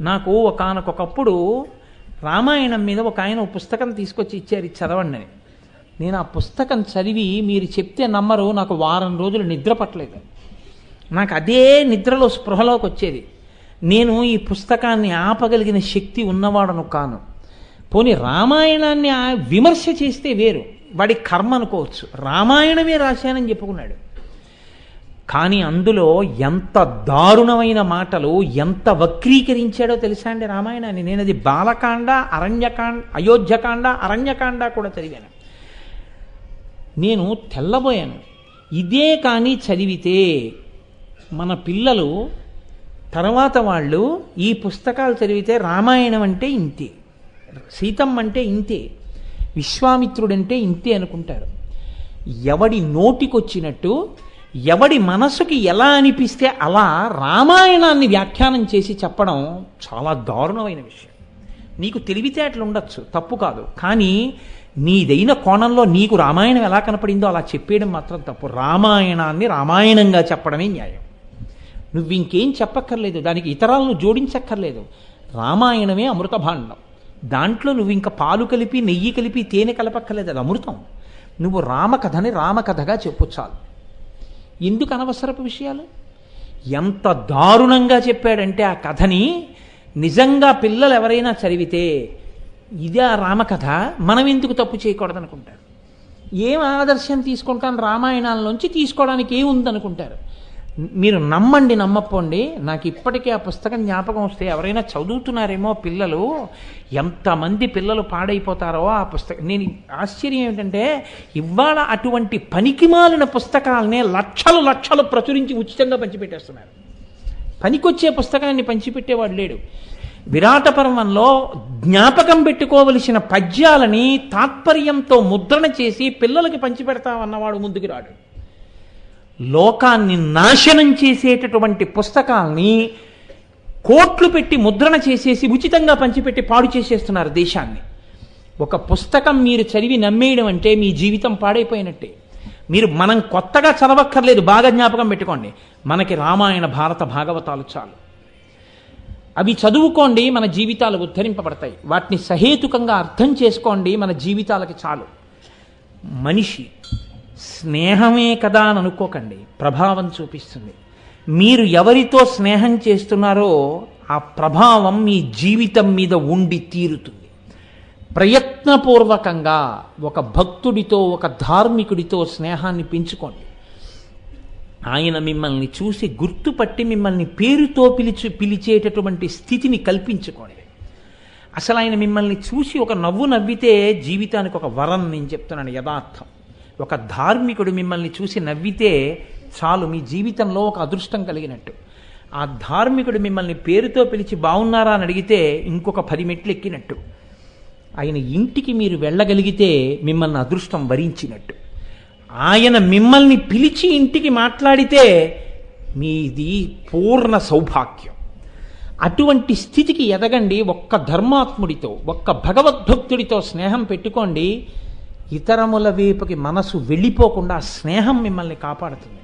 నాకు ఒకనకొకప్పుడు రామాయణం మీద ఒక ఆయన ఒక పుస్తకం తీసుకొచ్చి ఇచ్చారు చదవండి అని. నేను ఆ పుస్తకం చదివి మీరు చెప్తే నమ్మరు నాకు వారం రోజులు నిద్ర పట్టలేదు. నాకు అదే నిద్రలో స్పృహలోకి వచ్చేది. నేను ఈ పుస్తకాన్ని ఆపగలిగిన శక్తి ఉన్నవాడను కాను. పోనీ రామాయణాన్ని విమర్శ చేస్తే వేరు. వాడి కర్మ అనుకోవచ్చు. రామాయణమే రాశానని చెప్పుకున్నాడు. కానీ అందులో ఎంత దారుణమైన మాటలు ఎంత వక్రీకరించాడో తెలుసా అండి రామాయణాన్ని? నేను అది బాలకాండ అరణ్యకాండ అయోధ్యకాండ అరణ్యకాండ కూడా చదివాను. నేను తెల్లబోయాను. ఇదే కానీ చదివితే మన పిల్లలు తర్వాత వాళ్ళు ఈ పుస్తకాలు చదివితే రామాయణం అంటే ఇంతే సీతమ్మ అంటే ఇంతే విశ్వామిత్రుడంటే ఇంతే అనుకుంటారు. ఎవడి నోటికొచ్చినట్టు ఎవడి మనసుకి ఎలా అనిపిస్తే అలా రామాయణాన్ని వ్యాఖ్యానం చేసి చెప్పడం చాలా దారుణమైన విషయం. నీకు తెలివితేటలు ఉండొచ్చు తప్పు కాదు. కానీ నీదైన కోణంలో నీకు రామాయణం ఎలా కనపడిందో అలా చెప్పేయడం మాత్రం తప్పు. రామాయణాన్ని రామాయణంగా చెప్పడమే న్యాయం. నువ్వు ఇంకేం చెప్పక్కర్లేదు దానికి ఇతరాలను జోడించక్కర్లేదు. రామాయణమే అమృత భాండం దాంట్లో నువ్వు ఇంకా పాలు కలిపి నెయ్యి కలిపి తేనె కలపక్కర్లేదు అది అమృతం. నువ్వు రామకథని రామకథగా చెప్పు చాలు. ఎందుకు అనవసరపు విషయాలు? ఎంత దారుణంగా చెప్పాడంటే ఆ కథని నిజంగా పిల్లలు ఎవరైనా చదివితే ఇదే ఆ రామకథ మనం ఎందుకు తప్పు చేయకూడదనుకుంటారు? ఏం ఆదర్శం తీసుకుంటాను రామాయణాల నుంచి తీసుకోవడానికి ఏముందనుకుంటారు? మీరు నమ్మండి నమ్మపోండి. నాకు ఇప్పటికే ఆ పుస్తకం జ్ఞాపకం వస్తే ఎవరైనా చదువుతున్నారేమో పిల్లలు ఎంతమంది పిల్లలు పాడైపోతారో ఆ పుస్తకం. నేను ఆశ్చర్యం ఏమిటంటే ఇవాళ అటువంటి పనికిమాలిన పుస్తకాలనే లక్షలు లక్షలు ప్రచురించి ఉచితంగా పంచిపెట్టేస్తున్నారు. పనికొచ్చే పుస్తకాన్ని పంచిపెట్టేవాడు లేడు. విరాట పర్వంలో జ్ఞాపకం పెట్టుకోవలసిన పద్యాలని తాత్పర్యంతో ముద్రణ చేసి పిల్లలకి పంచిపెడతామన్నవాడు ముందుకు రాడు. లోకాన్ని నాశనం చేసేటటువంటి పుస్తకాల్ని కోట్లు పెట్టి ముద్రణ చేసేసి ఉచితంగా పంచిపెట్టి పాడు చేసేస్తున్నారు దేశాన్ని. ఒక పుస్తకం మీరు చదివి నమ్మేయడం అంటే మీ జీవితం పాడైపోయినట్టే. మీరు మనం కొత్తగా చదవక్కర్లేదు బాగా జ్ఞాపకం పెట్టుకోండి. మనకి రామాయణ భారత భాగవతాలు చాలు. అవి చదువుకోండి మన జీవితాలు ఉద్ధరింపబడతాయి. వాటిని సహేతుకంగా అర్థం చేసుకోండి మన జీవితాలకి చాలు. మనిషి స్నేహమే కదా అని అనుకోకండి. ప్రభావం చూపిస్తుంది. మీరు ఎవరితో స్నేహం చేస్తున్నారో ఆ ప్రభావం మీ జీవితం మీద ఉండి తీరుతుంది. ప్రయత్నపూర్వకంగా ఒక భక్తుడితో ఒక ధార్మికుడితో స్నేహాన్ని పెంచుకోండి. ఆయన మిమ్మల్ని చూసి గుర్తుపట్టి మిమ్మల్ని పేరుతో పిలిచి పిలిచేటటువంటి స్థితిని కల్పించుకోండి. అసలు ఆయన మిమ్మల్ని చూసి ఒక నవ్వు నవ్వితే జీవితానికి ఒక వరం నేను చెప్తున్నాను యథార్థం. ఒక ధార్మికుడు మిమ్మల్ని చూసి నవ్వితే చాలు మీ జీవితంలో ఒక అదృష్టం కలిగినట్టు. ఆ ధార్మికుడు మిమ్మల్ని పేరుతో పిలిచి బాగున్నారా అని అడిగితే ఇంకొక పది మెట్లు ఎక్కినట్టు. ఆయన ఇంటికి మీరు వెళ్ళగలిగితే మిమ్మల్ని అదృష్టం వరించినట్టు. ఆయన మిమ్మల్ని పిలిచి ఇంటికి మాట్లాడితే మీది పూర్ణ సౌభాగ్యం. అటువంటి స్థితికి ఎదగండి ఒక్క ధర్మాత్ముడితో ఒక్క భగవద్భక్తుడితో స్నేహం పెట్టుకోండి. ఇతరముల వైపుకి మనసు వెళ్ళిపోకుండా స్నేహం మిమ్మల్ని కాపాడుతుంది.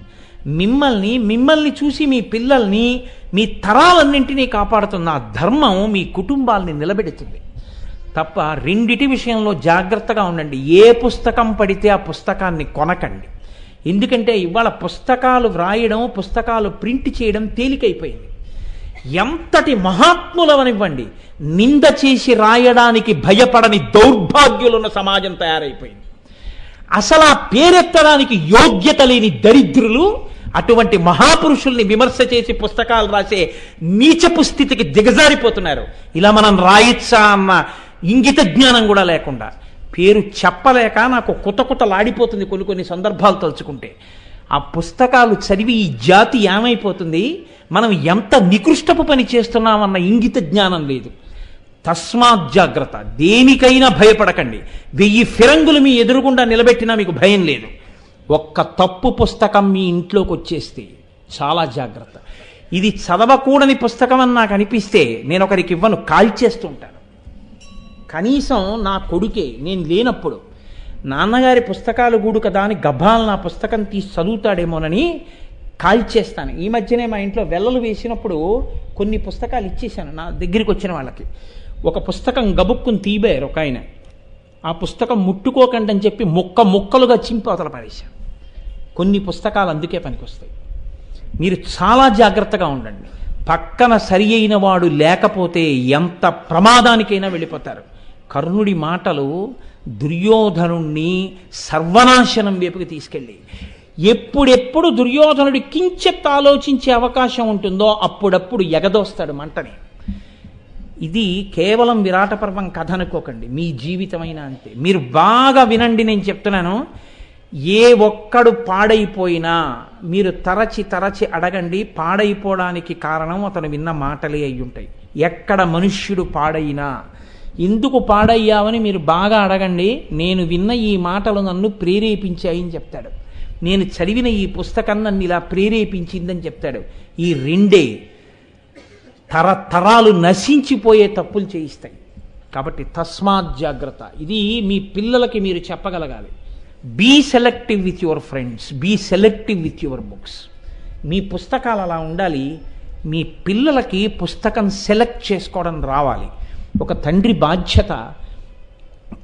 మిమ్మల్ని మిమ్మల్ని చూసి మీ పిల్లల్ని మీ తరాలన్నింటినీ కాపాడుతున్న ఆ ధర్మం మీ కుటుంబాల్ని నిలబెడుతుంది. తప్ప రెండిటి విషయంలో జాగ్రత్తగా ఉండండి. ఏ పుస్తకం పడితే ఆ పుస్తకాన్ని కొనకండి. ఎందుకంటే ఇవాళ పుస్తకాలు వ్రాయడం పుస్తకాలు ప్రింట్ చేయడం తేలికైపోయింది. ఎంతటి మహాత్ములవనివ్వండి నింద చేసి రాయడానికి భయపడని దౌర్భాగ్యులున్న సమాజం తయారైపోయింది. అసలు ఆ పేరెత్తడానికి యోగ్యత లేని దరిద్రులు అటువంటి మహాపురుషుల్ని విమర్శ చేసి పుస్తకాలు రాసే నీచపు స్థితికి దిగజారిపోతున్నారు. ఇలా మనం రాయొచ్చా అన్న ఇంగిత జ్ఞానం కూడా లేకుండా. పేరు చెప్పలేక నాకు కుత కుతలాడిపోతుంది కొన్ని కొన్ని సందర్భాలు తలుచుకుంటే. ఆ పుస్తకాలు చదివి ఈ జాతి ఏమైపోతుంది? మనం ఎంత నికృష్టపు పని చేస్తున్నామన్న ఇంగిత జ్ఞానం లేదు. తస్మాత్ జాగ్రత్త. దేనికైనా భయపడకండి. వెయ్యి ఫిరంగులు మీ ఎదురుగుండా నిలబెట్టినా మీకు భయం లేదు. ఒక్క తప్పు పుస్తకం మీ ఇంట్లోకి వచ్చేస్తే చాలా జాగ్రత్త. ఇది చదవకూడని పుస్తకం అని నాకు అనిపిస్తే నేను ఒకరికి ఇవ్వను కాల్చేస్తుంటాను. కనీసం నా కొడుకే నేను లేనప్పుడు నాన్నగారి పుస్తకాలు గూడు కదా అని గభాలు నా పుస్తకం తీసి చదువుతాడేమోనని కాల్చేస్తాను. ఈ మధ్యనే మా ఇంట్లో వెల్లలు వేసినప్పుడు కొన్ని పుస్తకాలు ఇచ్చేశాను నా దగ్గరికి వచ్చిన వాళ్ళకి. ఒక పుస్తకం గబుక్కుని తీబారు ఒక ఆయన. ఆ పుస్తకం ముట్టుకోకండి అని చెప్పి ముక్క ముక్కలుగా చింపి అవతల పారేశాను కొన్ని పుస్తకాలు అందుకే పనికొస్తాయి. మీరు చాలా జాగ్రత్తగా ఉండండి. పక్కన సరి అయిన వాడు లేకపోతే ఎంత ప్రమాదానికైనా వెళ్ళిపోతారు. కర్ణుడి మాటలు దుర్యోధనుణ్ణి సర్వనాశనం వైపుకి తీసుకెళ్ళి ఎప్పుడెప్పుడు దుర్యోధనుడు కించెత్ ఆలోచించే అవకాశం ఉంటుందో అప్పుడప్పుడు ఎగదోస్తాడు మంటని. ఇది కేవలం విరాట పర్వం కథ అనుకోకండి మీ జీవితమైన అంతే. మీరు బాగా వినండి నేను చెప్తున్నాను. ఏ ఒక్కడు పాడైపోయినా మీరు తరచి తరచి అడగండి. పాడైపోవడానికి కారణం అతను విన్న మాటలే అయి ఉంటాయి ఎక్కడ మనుష్యుడు పాడైనా. ఎందుకు పాడయ్యావని మీరు బాగా అడగండి. నేను విన్న ఈ మాటలు నన్ను ప్రేరేపించాయని చెప్తాడు. నేను చదివిన ఈ పుస్తకం నన్ను ఇలా ప్రేరేపించిందని చెప్తాడు. ఈ రెండే తరతరాలు నశించిపోయే తప్పులు చేయిస్తాయి. కాబట్టి తస్మాత్ జాగ్రత్త. ఇది మీ పిల్లలకి మీరు చెప్పగలగాలి. Be selective with your friends be selective with your books మీ పుస్తకాలు అలా ఉండాలి. మీ పిల్లలకి పుస్తకం సెలెక్ట్ చేసుకోవడం రావాలి. ఒక తండ్రి బాధ్యత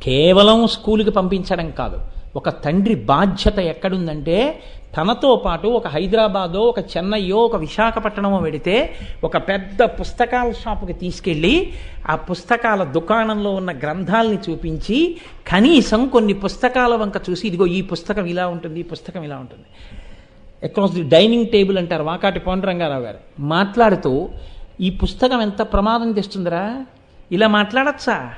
కేవలం స్కూల్కి పంపించడం కాదు. ఒక తండ్రి బాధ్యత ఎక్కడుందంటే తనతో పాటు ఒక హైదరాబాదో ఒక చెన్నయ్యో ఒక విశాఖపట్నమో వెడితే ఒక పెద్ద పుస్తకాల షాపుకి తీసుకెళ్ళి ఆ పుస్తకాల దుకాణంలో ఉన్న గ్రంథాలని చూపించి కనీసం కొన్ని పుస్తకాల వంక చూసి ఇదిగో ఈ పుస్తకం ఇలా ఉంటుంది ఈ పుస్తకం ఇలా ఉంటుంది. అక్రాస్ ది డైనింగ్ టేబుల్ అంటారు వాకాటి పాండురంగారావు గారు. మాట్లాడుతూ ఈ పుస్తకం ఎంత ప్రమాదం తెస్తుందిరా? ఇలా మాట్లాడచ్చా?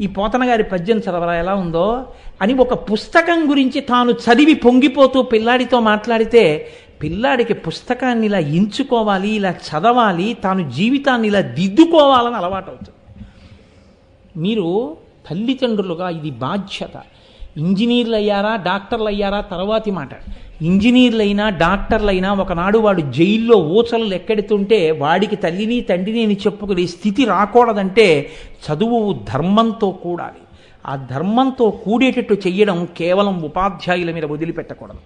ఈ పోతన గారి పద్యం చదవరా ఎలా ఉందో? అని ఒక పుస్తకం గురించి తాను చదివి పొంగిపోతూ పిల్లాడితో మాట్లాడితే పిల్లాడికి పుస్తకాన్ని ఇలా ఎంచుకోవాలి ఇలా చదవాలి తాను జీవితాన్ని ఇలా దిద్దుకోవాలని అలవాటు అవుతుంది మీరు తల్లిదండ్రులుగా ఇది బాధ్యత. ఇంజనీర్లు అయ్యారా డాక్టర్లు అయ్యారా తర్వాతి మాట. ఇంజనీర్లైనా డాక్టర్లైనా ఒకనాడు వాడు జైల్లో ఊచలు లెక్కెడుతుంటే వాడికి తల్లిని తండ్రిని అని చెప్పుకునే స్థితి రాకూడదంటే చదువు ధర్మంతో కూడాలి. ఆ ధర్మంతో కూడేటట్టు చెయ్యడం కేవలం ఉపాధ్యాయుల మీద వదిలిపెట్టకూడదు.